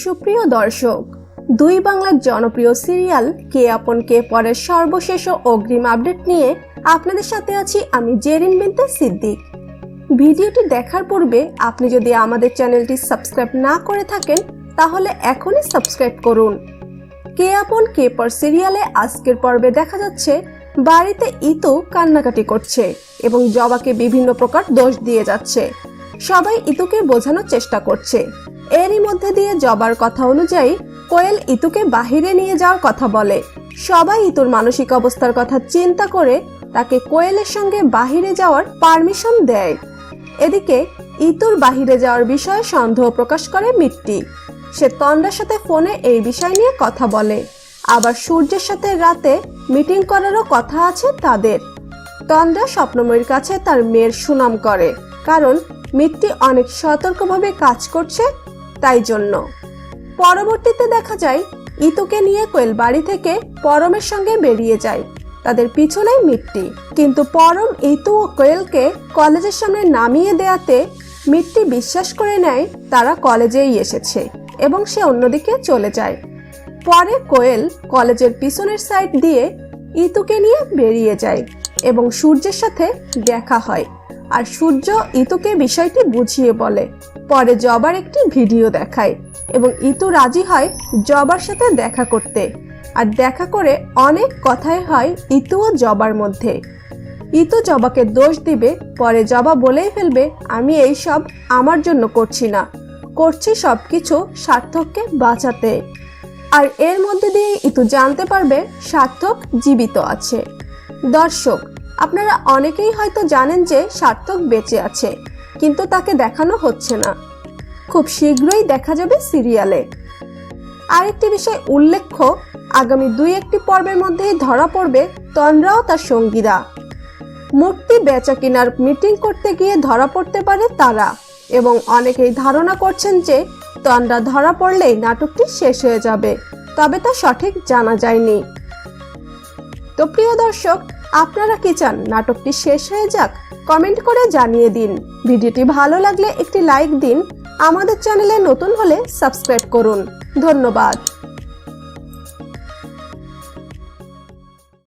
সুপ্রিয় দর্শক, দুই বাংলার জনপ্রিয় সিরিয়াল কে আপন কে পরের সর্বশেষ ও অগ্রিম আপডেট নিয়ে আপনাদের সাথে আছি আমি জেরিন বিনতে সিদ্দিক। ভিডিওটি দেখার পূর্বে আপনি যদি আমাদের চ্যানেলটি সাবস্ক্রাইব না করে থাকেন, তাহলে এখনই সাবস্ক্রাইব করুন। কে আপন কে পর সিরিয়ালে আজকের পর্বে দেখা যাচ্ছে, বাড়িতে ইতু কান্নাকাটি করছে এবং জবাকে বিভিন্ন প্রকার দোষ দিয়ে যাচ্ছে। সবাই ইতুকে বোঝানোর চেষ্টা করছে। এরই মধ্যে দিয়ে জবার কথা অনুযায়ী কোয়েল ইতুকে বাহিরে নিয়ে যাওয়ার কথা বলে। সবাই ইতুর মানসিক অবস্থার কথা চিন্তা করে তাকে কোয়েলের সঙ্গে বাহিরে যাওয়ার পারমিশন দেয়। এদিকে ইতুর বাহিরে যাওয়ার বিষয়ে সন্দেহ প্রকাশ করে মিট্টি। সে তন্ডার সাথে ফোনে এই বিষয় নিয়ে কথা বলে। আবার সূর্যের সাথে রাতে মিটিং করারও কথা আছে তাদের। তন্দ্রা স্বপ্নময়ীর কাছে তার মেয়ের সুনাম করে, কারণ মিট্টি অনেক সতর্কভাবে কাজ করছে তাই জন্য। পরবর্তীতে দেখা যায়, ইতুকে নিয়ে কোয়েল বাড়ি থেকে পরমের সঙ্গে বেরিয়ে যায়, তাদের পিছনেই মিট্টি। কিন্তু পরম ইতু ও কোয়েলকে কলেজের সামনে নামিয়ে দেয়াতে মিট্টি বিশ্বাস করে নেয়, তারা কলেজেই এসেছে এবং সে অন্যদিকে চলে যায়। পরে কোয়েল কলেজের পিছনের সাইড দিয়ে ইতুকে নিয়ে বেরিয়ে যায় এবং সূর্যের সাথে দেখা হয়। আর সূর্য ইতুকে বিষয়টি বুঝিয়ে বলে। পরে জবার একটি ভিডিও দেখায় এবং ইতু রাজি হয় জবার সাথে দেখা করতে। আর দেখা করে অনেক কথাই হয় ইতু ও জবার মধ্যে। ইতু জবাকে দোষ দিবে, পরে জবা বলেই ফেলবে, আমি এই সব আমার জন্য করছি না। করছি সবকিছু সার্থককে বাঁচাতে। আর এর মধ্যে দিয়ে ইতু জানতে পারবে সার্থক জীবিত আছে। দর্শক আপনারা অনেকেই হয়তো জানেন যে সার্থক বেঁচে আছে, কিন্তু তাকে দেখানো হচ্ছে না। খুব শীঘ্রই দেখা যাবে সিরিয়ালে। আরেকটি বিষয় উল্লেখ্য, আগামী দুই একটি পর্বের মধ্যেই ধরা পড়বে তন্দ্রা ও তার সঙ্গীরা। মূর্তি বেচা কেনার মিটিং করতে গিয়ে ধরা পড়তে পারে তারা, এবং অনেকেই ধারণা করছেন যে তন্দ্রা ধরা পড়লেই নাটকটি শেষ হয়ে যাবে, তবে তা সঠিক জানা যায়নি। তো প্রিয় দর্শক আপনারা কি চান? নাটকটি শেষ হয়ে যাক কমেন্ট করে জানিয়ে দিন। ভিডিওটি ভালো লাগলে একটি লাইক দিন। আমাদের চ্যানেলে নতুন হলে সাবস্ক্রাইব করুন। ধন্যবাদ।